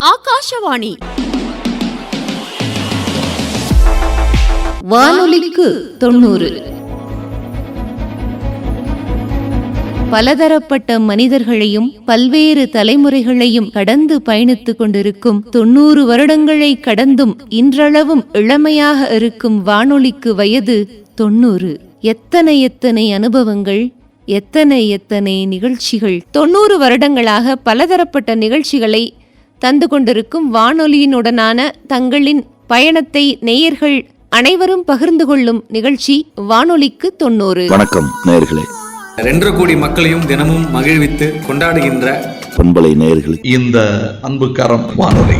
ஆகாஷவாணி. வானொலிக்கு தொண்ணூறு. பலதரப்பட்ட மனிதர்களையும் பல்வேறு தலைமுறைகளையும் கடந்து பயணித்துக் கொண்டிருக்கும் தொண்ணூறு வருடங்களை கடந்தும் இன்றளவும் இளமையாக இருக்கும் வானொலிக்கு வயது தொண்ணூறு. எத்தனை எத்தனை அனுபவங்கள் எத்தனை எத்தனை நிகழ்ச்சிகள். தொண்ணூறு வருடங்களாக பலதரப்பட்ட நிகழ்ச்சிகளை தந்து கொண்டிருக்கும் வானொலியினுடனான தங்களின் பயணத்தை நேயர்கள் அனைவரும் பகிர்ந்து கொள்ளும் நிகழ்ச்சி வானொலிக்கு தொண்ணூறு. வணக்கம் நேயர்களே. ரெண்டரை கோடி மக்களையும் தினமும் மகிழ்வித்து கொண்டாடுகின்ற பண்பலை நேயர்களுக்கு இந்த அன்புக்கரம் வானொலி.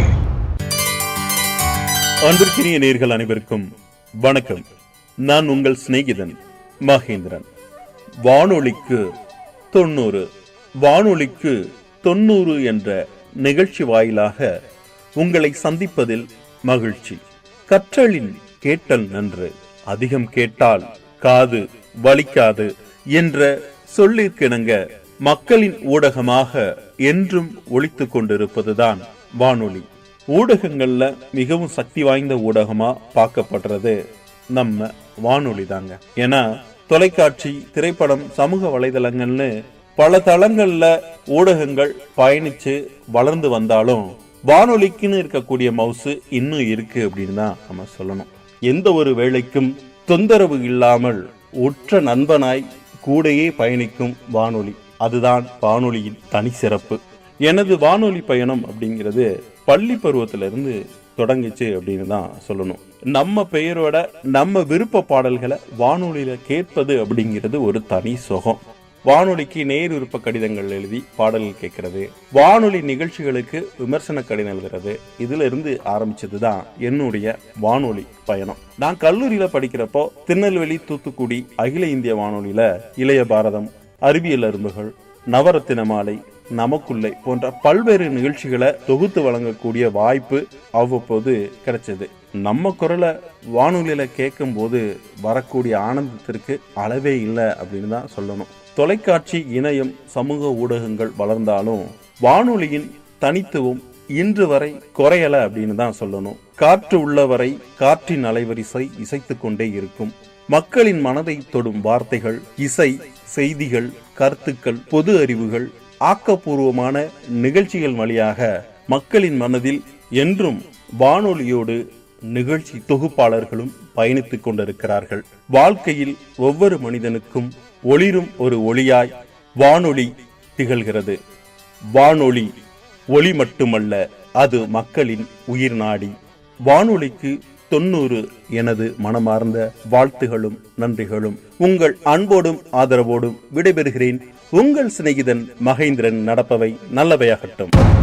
அன்பிற்கினிய நேர்கள் அனைவருக்கும் வணக்கம். நான் உங்கள் சிநேகிதன் மகேந்திரன். வானொலிக்கு தொண்ணூறு. வானொலிக்கு தொண்ணூறு என்ற நிகழ்ச்சி வாயிலாக உங்களை சந்திப்பதில் மகிழ்ச்சி. கற்றலின் கேட்டல் நன்று. அதிகம் கேட்டால் காது வலிக்காது என்ற சொல்லிற்கிணங்க மக்களின் ஊடகமாக என்றும் ஒழித்து கொண்டிருப்பதுதான் வானொலி. ஊடகங்கள்ல மிகவும் சக்தி வாய்ந்த ஊடகமா பார்க்கப்படுறது நம்ம வானொலி தாங்க. ஏன்னா தொலைக்காட்சி திரைப்படம் சமூக வலைதளங்கள்னு பல தளங்கள்ல ஊடகங்கள் பயணிச்சு வளர்ந்து வந்தாலும் வானொலிக்குன்னு இருக்கக்கூடிய மவுசு இன்னும் இருக்கு அப்படின்னு தான் நம்ம சொல்லணும். எந்த ஒரு வேலைக்கும் தொந்தரவு இல்லாமல் உற்ற நண்பனாய் கூடையே பயணிக்கும் வானொலி. அதுதான் வானொலியின் தனி சிறப்பு. எனது வானொலி பயணம் அப்படிங்கிறது பள்ளி பருவத்திலிருந்து தொடங்குச்சு அப்படின்னு தான் சொல்லணும். நம்ம பெயரோட நம்ம விருப்ப பாடல்களை வானொலியில் கேட்பது அப்படிங்கிறது ஒரு தனி சுகம். வானொலிக்கு நேர் விருப்ப கடிதங்கள் எழுதி பாடல்கள் கேட்கறது. வானொலி நிகழ்ச்சிகளுக்கு விமர்சன கடிதம் எழுதுறது இதுல இருந்து ஆரம்பிச்சது தான் என்னுடைய வானொலி பயணம். நான் கல்லூரியில படிக்கிறப்போ திருநெல்வேலி தூத்துக்குடி அகில இந்திய வானொலியில இளைய பாரதம் அறிவியல் அரும்புகள் நவரத்தின மாலை நமக்குள்ளே போன்ற பல்வேறு நிகழ்ச்சிகளை தொகுத்து வழங்கக்கூடிய வாய்ப்பு அவ்வப்போது கிடைச்சது. நம்ம குரலை வானொலியில் கேட்கும் போது வரக்கூடிய ஆனந்தத்திற்கு அளவே இல்லை அப்படின்னு தான் சொல்லணும். தொலைக்காட்சி இணையம் சமூக ஊடகங்கள் வளர்ந்தாலும் வானொலியின் தனித்துவம் இன்று வரை குறையல அப்படின்னு தான் சொல்லணும். காற்று உள்ளவரை காற்றின் அலைவரிசை இசைத்து கொண்டே இருக்கும். மக்களின் மனதை தொடும் வார்த்தைகள் இசை செய்திகள் கருத்துக்கள் பொது அறிவுகள் ஆக்கப்பூர்வமான நிகழ்ச்சிகள் வழியாக மக்களின் மனதில் என்றும் வானொலியோடு நிகழ்ச்சி தொகுப்பாளர்களும் பயணித்துக் கொண்டிருக்கிறார்கள். வாழ்க்கையில் ஒவ்வொரு மனிதனுக்கும் ஒளிரும் ஒரு ஒளியாய் வானொலி திகழ்கிறது. வானொலி ஒளி மட்டுமல்ல அது மக்களின் உயிர் நாடி. வானொலிக்கு தொண்ணூறு எனது மனமார்ந்த வாழ்த்துகளும் நன்றிகளும். உங்கள் அன்போடும் ஆதரவோடும் விடைபெறுகிறேன். உங்கள் சிநேகிதன் மகேந்திரன் நடப்பவை நல்லவையாகட்டும்.